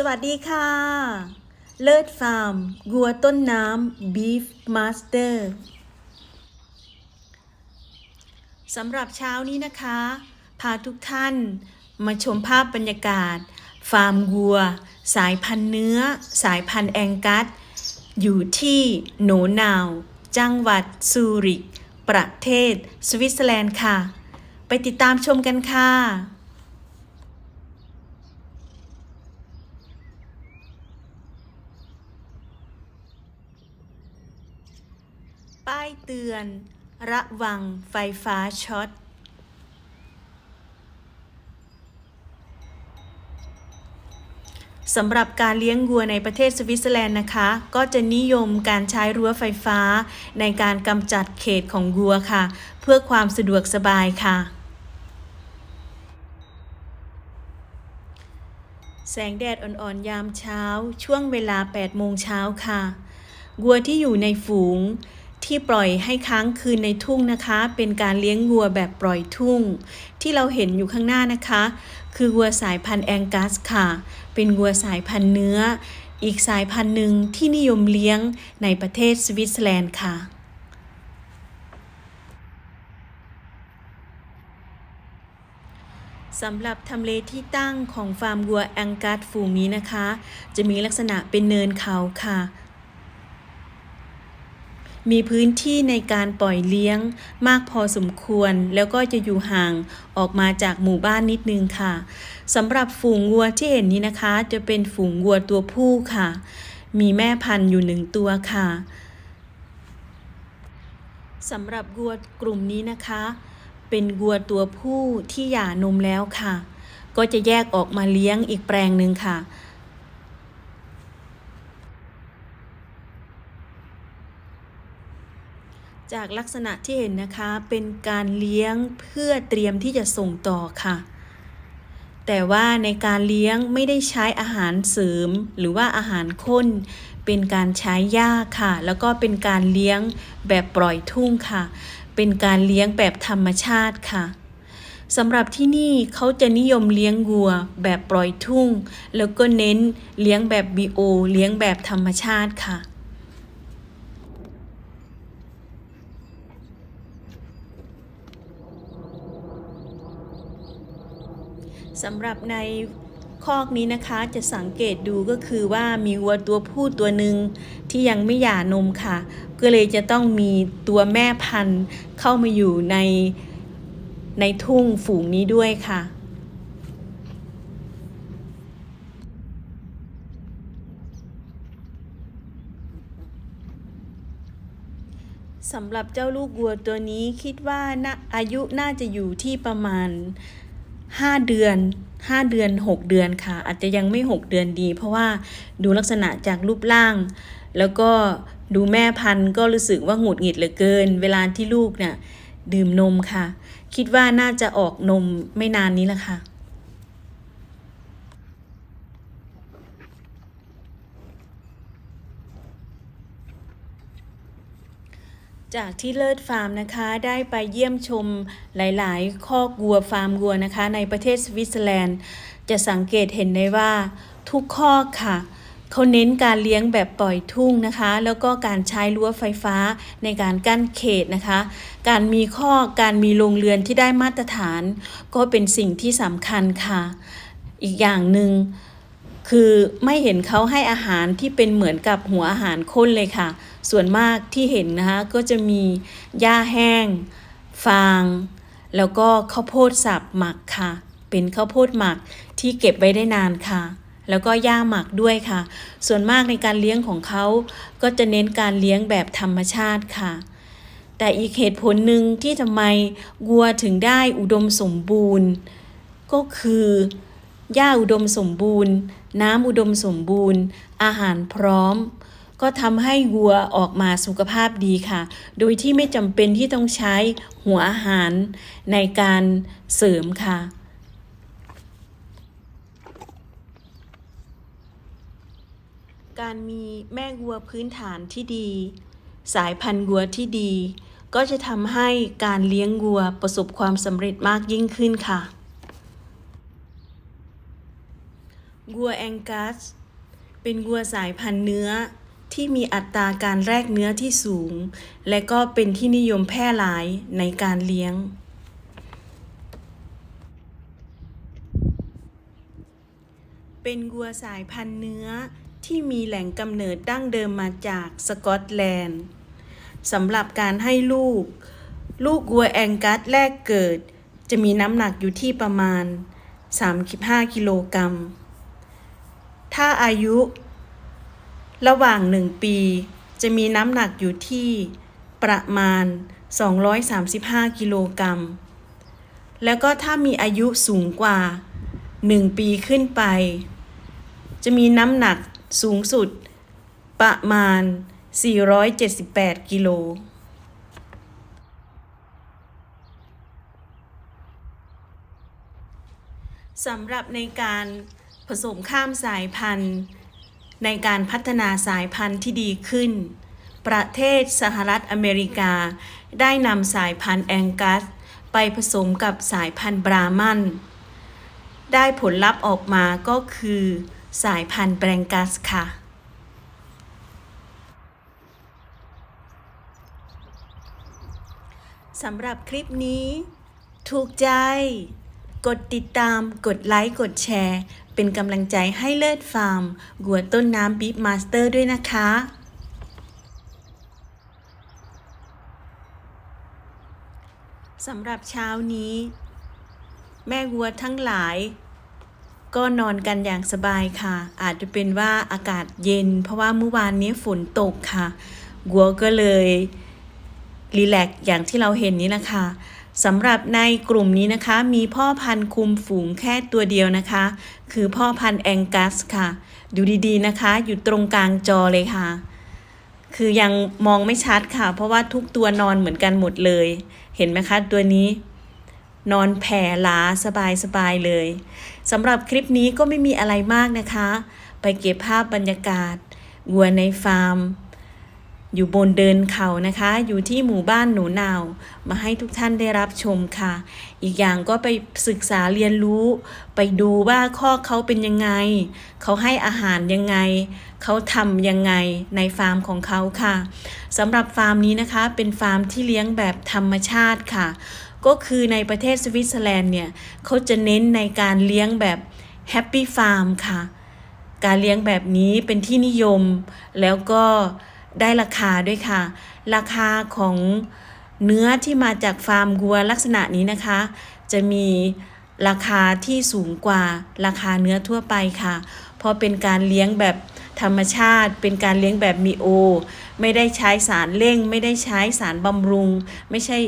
สวัสดีค่ะ เลิศฟาร์มวัวต้นน้ำ Beef Master สำหรับเช้านี้นะคะ พาทุกท่านมาชมภาพบรรยากาศ ฟาร์มวัว สายพันธุ์เนื้อ สายพันธุ์แองกัส อยู่ที่โหนนาว จังหวัดซูริก ประเทศ สวิตเซอร์แลนด์ค่ะ ไปติดตามชมกันค่ะ ป้าย เตือน ระวังไฟฟ้าช็อต สำหรับการเลี้ยงวัวในประเทศสวิตเซอร์แลนด์นะคะ ก็จะนิยมการใช้รั้วไฟฟ้า ในการกำจัดเขตของวัวค่ะ เพื่อความสะดวกสบายค่ะแสงแดดอ่อนๆ ยามเช้า ช่วงเวลา 8 โมงเช้าค่ะ วัวที่อยู่ในฝูง ที่ปล่อยให้ค้างคืนในทุ่งนะคะ เป็นการเลี้ยงวัวแบบปล่อยทุ่ง ที่เราเห็นอยู่ข้างหน้านะคะ คือวัวสายพันธุ์แองกัสค่ะ เป็นวัวสายพันธุ์เนื้อ อีกสายพันธุ์หนึ่งที่นิยมเลี้ยงในประเทศสวิตเซอร์แลนด์ค่ะสำหรับทำเลที่ตั้งของฟาร์มวัวแองกัสฝูงนี้นะคะ จะมีลักษณะเป็นเนินเขาค่ะ มีพื้นที่ในการปล่อยเลี้ยงมากพอสมควร แล้วก็จะอยู่ห่างออกมาจากหมู่บ้านนิดนึงค่ะสำหรับฝูงวัวที่เห็นนี้นะคะ จะเป็นฝูงวัวตัวผู้ค่ะ มีแม่พันธุ์อยู่หนึ่งตัวค่ะสำหรับวัวกลุ่มนี้นะคะ เป็นวัวตัวผู้ที่หย่านมแล้วค่ะ ก็จะแยกออกมาเลี้ยงอีกแปลงหนึ่งค่ะ จากลักษณะที่เห็นนะคะเป็นการเลี้ยงเพื่อเตรียมที่จะส่งต่อค่ะ แต่ว่าในการเลี้ยงไม่ได้ใช้อาหารเสริม หรือว่าอาหารข้น เป็นการใช้หญ้าค่ะ แล้วก็เป็นการเลี้ยงแบบปล่อยทุ่งค่ะ เป็นการเลี้ยงแบบธรรมชาติค่ะสำหรับที่นี่เขาจะนิยมเลี้ยงวัว แบบปล่อยทุ่ง แล้วก็เน้นเลี้ยงแบบบีโอ เลี้ยงแบบธรรมชาติค่ะ สำหรับในคอกนี้นะคะจะสังเกตดูก็คือว่ามีวัวตัวผู้ตัวหนึ่งที่ยังไม่หย่านมค่ะ ก็เลยจะต้องมีตัวแม่พันธุ์เข้ามาอยู่ในในทุ่งฝูงนี้ด้วยค่ะสำหรับเจ้าลูกวัวตัวนี้คิดว่าน่าอายุน่าจะอยู่ที่ประมาณ 5 เดือน 5 เดือน 6 เดือนค่ะ อาจจะยังไม่ 6 เดือนดี เพราะว่าดูลักษณะจากรูปร่าง แล้วก็ดูแม่พันธุ์ก็รู้สึกว่าหงุดหงิดเหลือเกิน เวลาที่ลูกเนี่ยดื่มนมค่ะ คิดว่าน่าจะออกนมไม่นานนี้ละค่ะ จากที่เลิศฟาร์มนะคะได้ไปเยี่ยมชมหลาย ๆ คอกวัวฟาร์มวัวนะคะ ในประเทศสวิตเซอร์แลนด์ จะสังเกตเห็นได้ว่าทุกคอกค่ะเขาเน้นการเลี้ยงแบบปล่อยทุ่งนะคะ แล้วก็การใช้รั้วไฟฟ้าในการกั้นเขตนะคะ การมีคอกการมีโรงเรือนที่ได้มาตรฐาน ก็เป็นสิ่งที่สำคัญค่ะ อีกอย่างหนึ่ง คือไม่เห็นเขาให้อาหารที่เป็นเหมือนกับหัวอาหารข้นเลยค่ะ ส่วนมากที่เห็นนะคะก็จะมีหญ้าแห้ง ฟาง แล้วก็ข้าวโพดสับหมักค่ะ เป็นข้าวโพดหมักที่เก็บไว้ได้นานค่ะ แล้วก็หญ้าหมักด้วยค่ะ ส่วนมากในการเลี้ยงของเขาก็จะเน้นการเลี้ยงแบบธรรมชาติค่ะ แต่อีกเหตุผลหนึ่งที่ทำไมวัวถึงได้อุดมสมบูรณ์ ก็คือ หญ้าอุดมสมบูรณ์ น้ำอุดมสมบูรณ์ อาหารพร้อม ก็ทำให้วัวออกมาสุขภาพดีค่ะ โดยที่ไม่จำเป็นที่ต้องใช้หัวอาหารในการเสริมค่ะการมีแม่วัวพื้นฐานที่ดี สายพันธุ์วัวที่ดี ก็จะทำให้การเลี้ยงวัวประสบความสำเร็จมากยิ่งขึ้นค่ะ วัวแองกัส เป็นวัวสายพันธุ์เนื้อที่มีอัตราการแลกเนื้อที่สูง และก็เป็นที่นิยมแพร่หลายในการเลี้ยง เป็นวัวสายพันธุ์เนื้อที่มีแหล่งกำเนิดดั้งเดิมมาจากสกอตแลนด์สำหรับการให้ลูก ลูกวัวแองกัสแรกเกิด จะมีน้ำหนักอยู่ที่ประมาณ 35 กิโลกรัม ถ้าอายุ ระหว่าง 1 ปี จะมีน้ำหนักอยู่ที่ประมาณ 235 กิโลกรัม แล้วก็ถ้ามีอายุสูงกว่า 1 ปีขึ้นไป จะมีน้ำหนักสูงสุดประมาณ 478 กิโลสำหรับในการ ผสมข้ามสายพันธุ์ ในการพัฒนาสายพันธุ์ที่ดีขึ้น ประเทศสหรัฐอเมริกา ได้นำสายพันธุ์แองกัส ไปผสมกับสายพันธุ์บรามันได้ผลลัพธ์ออกมาก็คือสายพันธุ์แบงกัสค่ะ สำหรับคลิปนี้ ถูกใจ กดติดตาม กดไลค์ กดแชร์ เป็นกำลังใจให้เลิศฟาร์ม กัวต้นน้ำบิ๊มาสเตอร์ด้วยนะคะสำหรับเช้านี้ แม่วัวทั้งหลาย ก็นอนกันอย่างสบายค่ะ อาจจะเป็นว่าอากาศเย็น เพราะว่าเมื่อวานนี้ฝนตกค่ะวัวก็เลยรีแลกซ์อย่างที่เราเห็นนี้นะคะ สำหรับในกลุ่มนี้นะคะ มีพ่อพันธุ์คุมฝูงแค่ตัวเดียวนะคะ คือพ่อพันธุ์แองกัสค่ะ ดูดีๆนะคะ อยู่ตรงกลางจอเลยค่ะ คือยังมองไม่ชัดค่ะ เพราะว่าทุกตัวนอนเหมือนกันหมดเลย เห็นไหมคะ ตัวนี้ นอนแผ่หลาสบายๆเลยสำหรับคลิปนี้ก็ไม่มีอะไรมากนะคะ ไปเก็บภาพบรรยากาศวัวในฟาร์ม อยู่บนเดินเขานะคะ อยู่ที่หมู่บ้านหนูนาว มาให้ทุกท่านได้รับชมค่ะ อีกอย่างก็ไปศึกษาเรียนรู้ ไปดูว่าข้อเขาเป็นยังไง เขาให้อาหารยังไง เขาทำยังไงในฟาร์มของเขาค่ะสำหรับฟาร์มนี้นะคะ เป็นฟาร์มที่เลี้ยงแบบธรรมชาติค่ะ ก็คือในประเทศสวิตเซอร์แลนด์เนี่ยเขาจะเน้นในการเลี้ยงแบบแฮปปี้ฟาร์มค่ะ การเลี้ยงแบบนี้เป็นที่นิยมแล้วก็ ได้ราคาด้วยค่ะ ราคาของเนื้อที่มาจากฟาร์มวัวลักษณะนี้นะคะ จะมีราคาที่สูงกว่าราคาเนื้อทั่วไปค่ะ เพราะเป็นการเลี้ยงแบบธรรมชาติ เป็นการเลี้ยงแบบมีโอ ไม่ได้ใช้สารเร่ง ไม่ได้ใช้สารบำรุง ไม่ใช่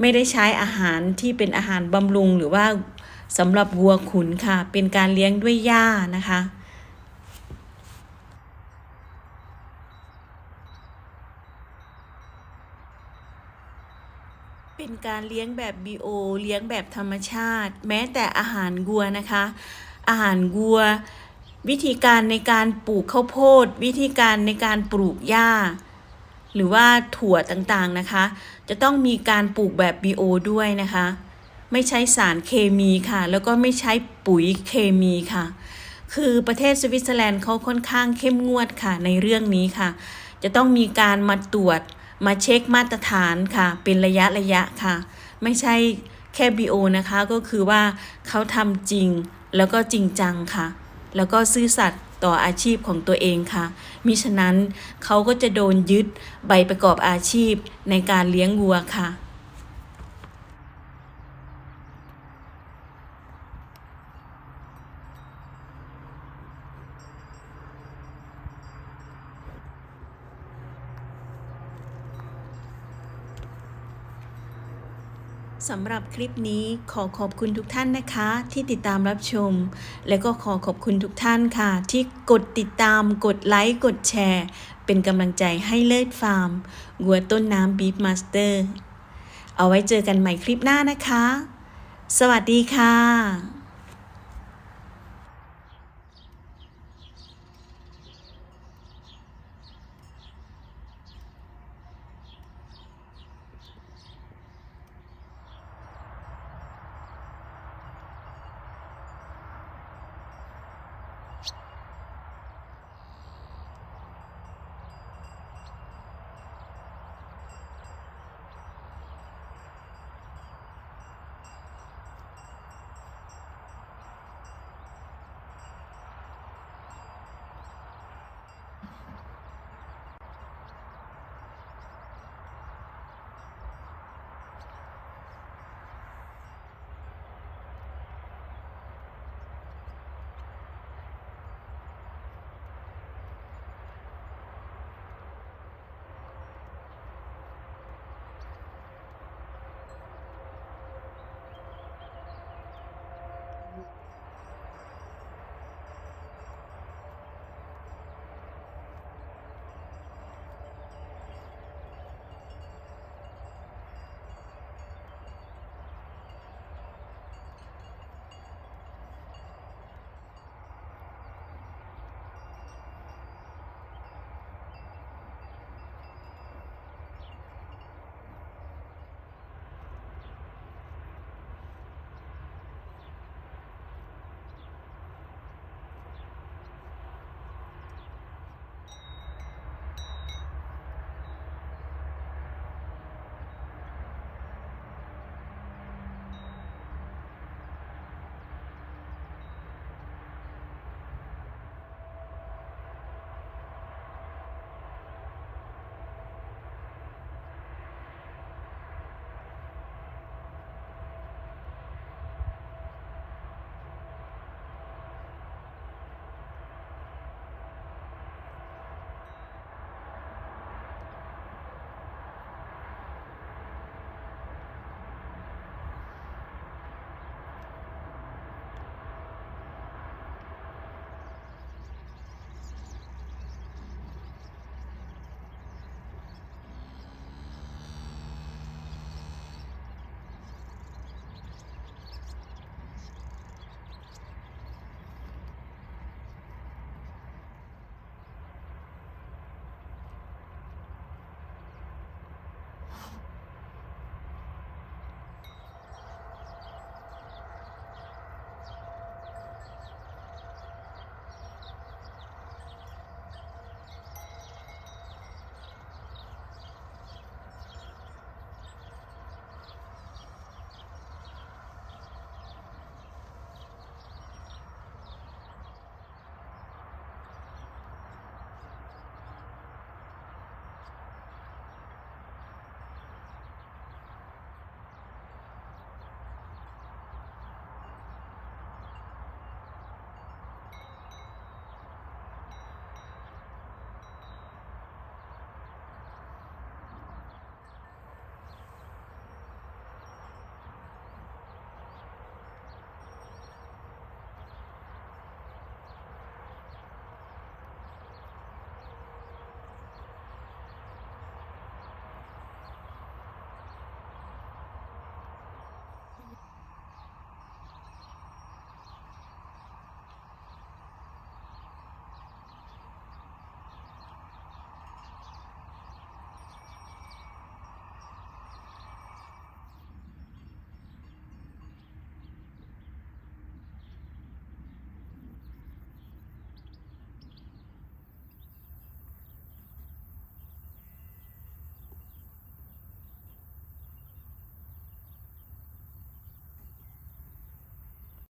ไม่ได้ใช้อาหารที่เป็นอาหารบำรุงหรือว่าสำหรับวัวขุนค่ะ เป็นการเลี้ยงด้วยหญ้านะคะ เป็น การเลี้ยงแบบบีโอเลี้ยงแบบธรรมชาติ แม้แต่อาหารวัวนะคะ อาหารวัว วิธีการในการปลูกข้าวโพด วิธีการในการปลูกหญ้า หรือว่าถั่วต่างๆนะคะ จะต้องมีการปลูกแบบบีโอด้วยนะคะ ไม่ใช้สารเคมีค่ะ แล้วก็ไม่ใช้ปุ๋ยเคมีค่ะ คือประเทศสวิตเซอร์แลนด์เขาค่อนข้างเข้มงวดค่ะในเรื่องนี้ค่ะ จะต้องมีการมาตรวจ มาเช็คมาตรฐานค่ะ เป็นระยะระยะค่ะ ไม่ใช่แค่ BO นะคะก็คือว่าเขาทำจริงแล้วก็จริงจังค่ะ แล้วก็ซื่อสัตย์ต่ออาชีพของตัวเองค่ะ มิฉะนั้นเขาก็จะโดนยึดใบประกอบอาชีพในการเลี้ยงวัวค่ะ สำหรับคลิปนี้ขอขอบคุณทุกท่านนะคะ ที่ติดตามรับชม และก็ขอขอบคุณทุกท่านค่ะ ที่กดติดตามกดไลค์กดแชร์ เป็นกำลังใจให้เลิศฟาร์มหัวต้นน้ำบีฟมาสเตอร์เอาไว้เจอกันใหม่คลิปหน้านะคะ สวัสดีค่ะ